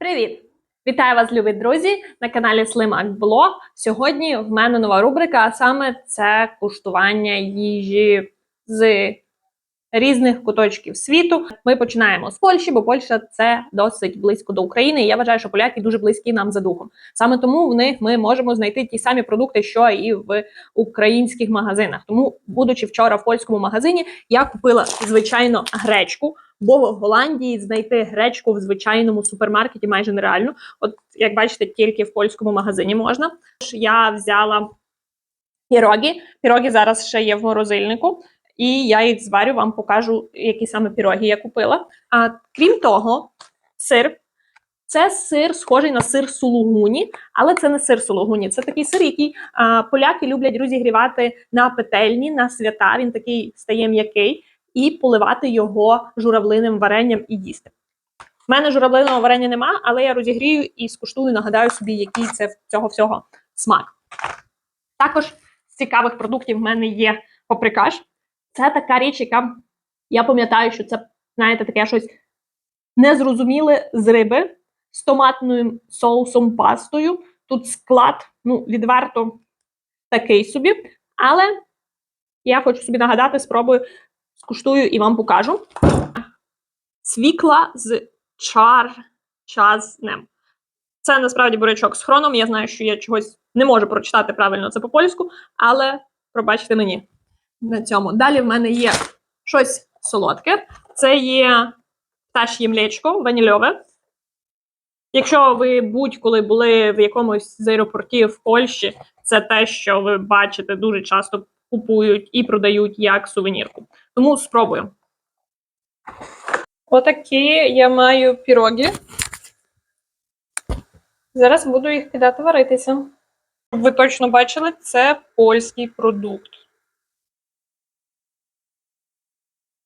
Привіт! Вітаю вас, любі друзі, на каналі Slimak Blog. Сьогодні в мене нова рубрика, а саме це куштування їжі з різних куточків світу. Ми починаємо з Польщі, бо Польща це досить близько до України. І я вважаю, що поляки дуже близькі нам за духом. Саме тому в них ми можемо знайти ті самі продукти, що і в українських магазинах. Тому, будучи вчора в польському магазині, я купила звичайно гречку. Бо в Голландії знайти гречку в звичайному супермаркеті майже нереально. От як бачите, тільки в польському магазині можна. Тож Я взяла піроги. Піроги зараз ще є в морозильнику, і я їх зварю, вам покажу, які саме піроги я купила. А крім того, сир. Це сир, схожий на сир сулугуні, але це не сир сулугуні. Це такий сир, який а, поляки люблять розігрівати на петельні, на свята. Він такий стає м'який і поливати його журавлиним варенням і їсти. У мене журавлиного варення нема, але я розігрію і скуштую, нагадаю собі, який це в цього всього смак. Також з цікавих продуктів в мене є паприкаш. Це така річ, яка я пам'ятаю, що це, знаєте, таке щось незрозуміле з риби з томатним соусом пастою. Тут склад, ну, відверто такий собі. Але я хочу собі нагадати, спробую скуштую і вам покажу. Свікла з чар. Це насправді бурячок з хроном. Я знаю, що я чогось не можу прочитати правильно це по-польську, але пробачте мені на цьому. Далі в мене є щось солодке. Це є пташ'є млечко, ванільове. Якщо ви будь-коли були в якомусь з аеропортів в Польщі, це те, що ви бачите дуже часто купують і продають як сувенірку. Тому спробую. Отакі я маю піроги. Зараз буду їх кидати варитися. Ви точно бачили, це польський продукт.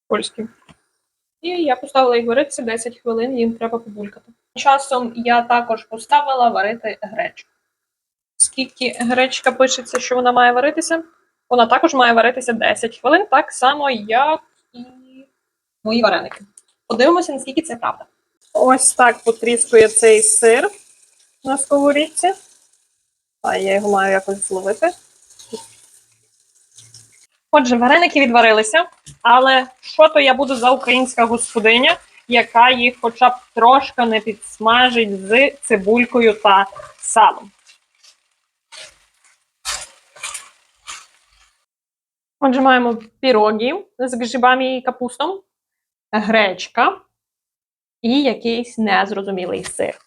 Польський. І я поставила їх варитися 10 хвилин, їм треба побулькати. Часом я також поставила варити гречку. Скільки гречка пишеться, що вона має варитися? Вона також має варитися 10 хвилин, так само, як і мої вареники. Подивимося, наскільки це правда. Ось так потріскує цей сир на сковорідці. А я його маю якось зловити. Отже, вареники відварилися, але що то я буду за українська господиня, яка їх хоча б трошки не підсмажить з цибулькою та салом. Отже, маємо піроги з грибами і капустом, гречка і якийсь незрозумілий сир.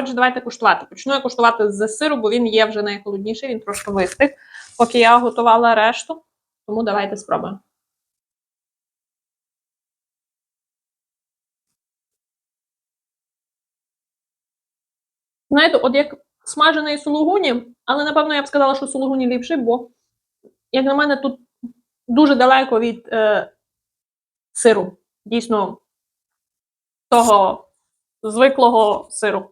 Отже, давайте куштувати. Почну я куштувати з сиру, бо він є вже найхолодніший, він трошки вистиг, поки я готувала решту. Тому давайте спробуємо. Знаєте, от як смажений сулугуні, але напевно я б сказала, що сулугуні ліпший, бо, як на мене, тут дуже далеко від е, сиру. Дійсно, того звиклого сиру.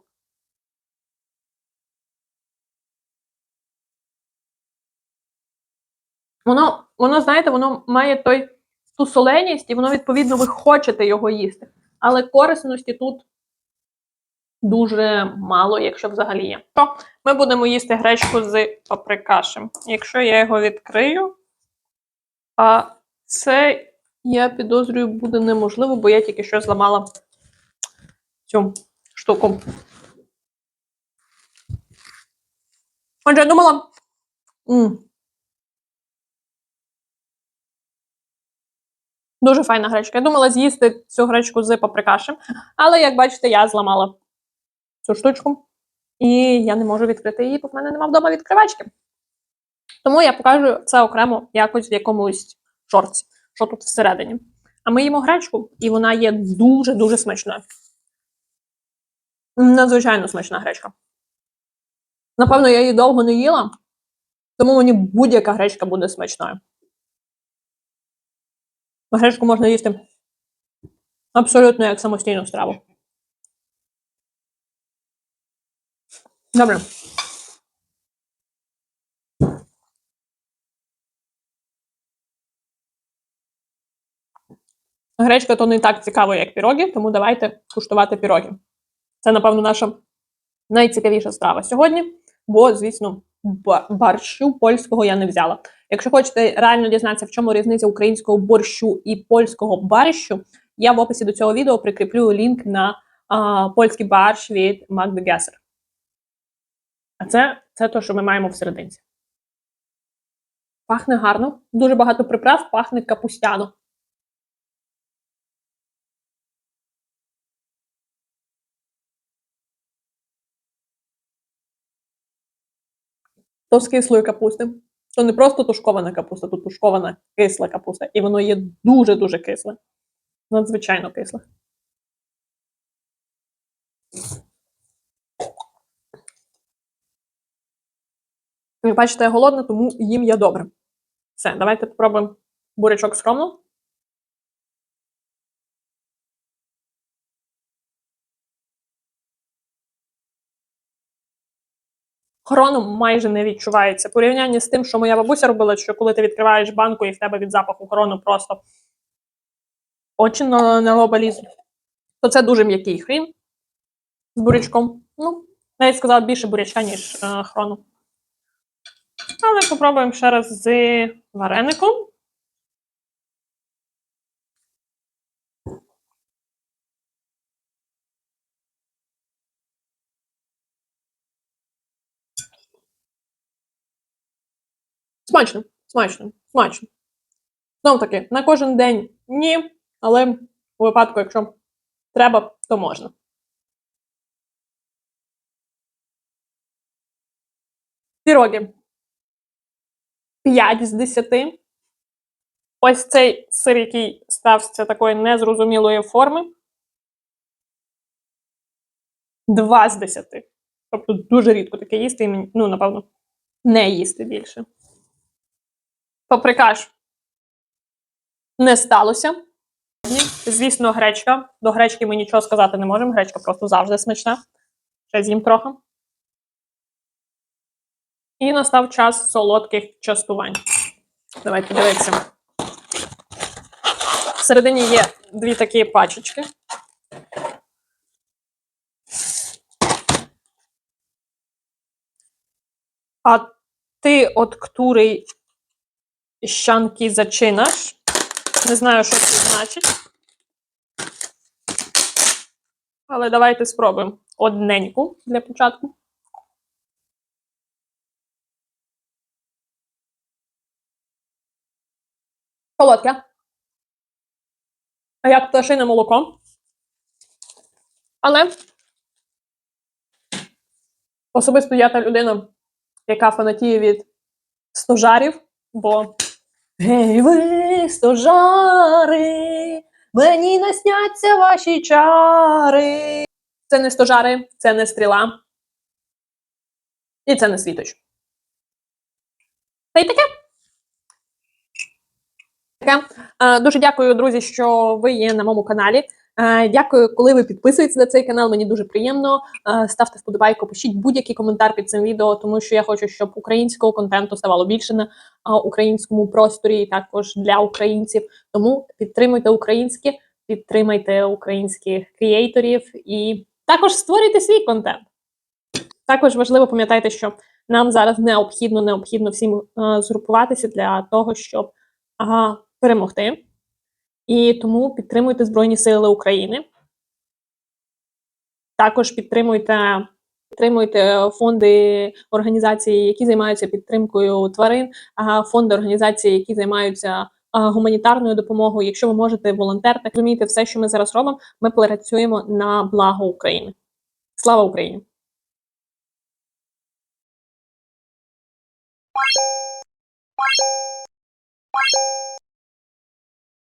Воно, воно, знаєте, воно має той, ту соленість, і воно, відповідно, ви хочете його їсти. Але корисності тут дуже мало, якщо взагалі є. То ми будемо їсти гречку з паприкашем. Якщо я його відкрию. А це, я підозрюю, буде неможливо, бо я тільки що зламала цю штуку. Отже, я думала. Дуже файна гречка. Я думала з'їсти цю гречку з паприкашем, але, як бачите, я зламала цю штучку, і я не можу відкрити її, бо в мене немає вдома відкривачки. Тому я покажу це окремо якось в якомусь шорці, що тут всередині. А ми їмо гречку, і вона є дуже-дуже смачною. Надзвичайно смачна гречка. Напевно, я її довго не їла, тому мені будь-яка гречка буде смачною. Гречку можна їсти абсолютно як самостійну страву. Добре. Гречка то не так цікаво, як піроги, тому давайте куштувати піроги. Це, напевно, наша найцікавіша страва сьогодні, бо, звісно, борщу польського я не взяла. Якщо хочете реально дізнатися, в чому різниця українського борщу і польського барщу, я в описі до цього відео прикріплю лінк на а, польський барщ від Магди Гесер. А це, це те, що ми маємо всерединці. Пахне гарно, дуже багато приправ, пахне капустяно. То з кислої капусти. То не просто тушкована капуста, то тушкована кисла капуста. І воно є дуже-дуже кисле. Надзвичайно кисле. Ви бачите, я голодна, тому їм я добре. Все, давайте спробуємо бурячок скромно. Хроном майже не відчувається. Порівняння з тим, що моя бабуся робила, що коли ти відкриваєш банку і в тебе від запаху хрону просто очі на, на лоба лізуть. То це дуже м'який хрін з бурячком. Ну, навіть сказала більше бурячка, ніж е, хрону. Але попробуємо ще раз з вареником. Смачно, смачно, смачно. Знов таки, на кожен день ні, але у випадку, якщо треба, то можна. Піроги. 5 з 10. Ось цей сир, який стався такої незрозумілої форми. 2 з 10. Тобто дуже рідко таке їсти, і мені, ну, напевно, не їсти більше. Паприкаш не сталося. Звісно, гречка. До гречки ми нічого сказати не можемо. Гречка просто завжди смачна. Ще з'їм трохи. І настав час солодких частувань. Давайте дивитися. Всередині є дві такі пачечки. А ти, от której ścianki zaczynasz? Не знаю, що це значить. Але давайте спробуємо одненьку для початку. Солодке. А як пташине молоко. Але особисто я та людина, яка фанатіє від стожарів, бо Гей, ви, стожари, мені насняться ваші чари. Це не стожари, це не стріла. І це не світоч. Та й таке. Таке. Е, Дуже дякую, друзі, що ви є на моєму каналі. Е, Дякую, коли ви підписуєтесь на цей канал. Мені дуже приємно. Е, Ставте вподобайку, пишіть будь-який коментар під цим відео, тому що я хочу, щоб українського контенту ставало більше на українському просторі, і також для українців. Тому підтримуйте українське, підтримайте українських креаторів і також створюйте свій контент. Також важливо пам'ятайте, що нам зараз необхідно, необхідно всім згрупуватися для того, щоб перемогти. І тому підтримуйте Збройні Сили України. Також підтримуйте, підтримуйте фонди організації, які займаються підтримкою тварин, фонди організації, які займаються гуманітарною допомогою. Якщо ви можете волонтерити, розумієте все, що ми зараз робимо, ми працюємо на благо України. Слава Україні!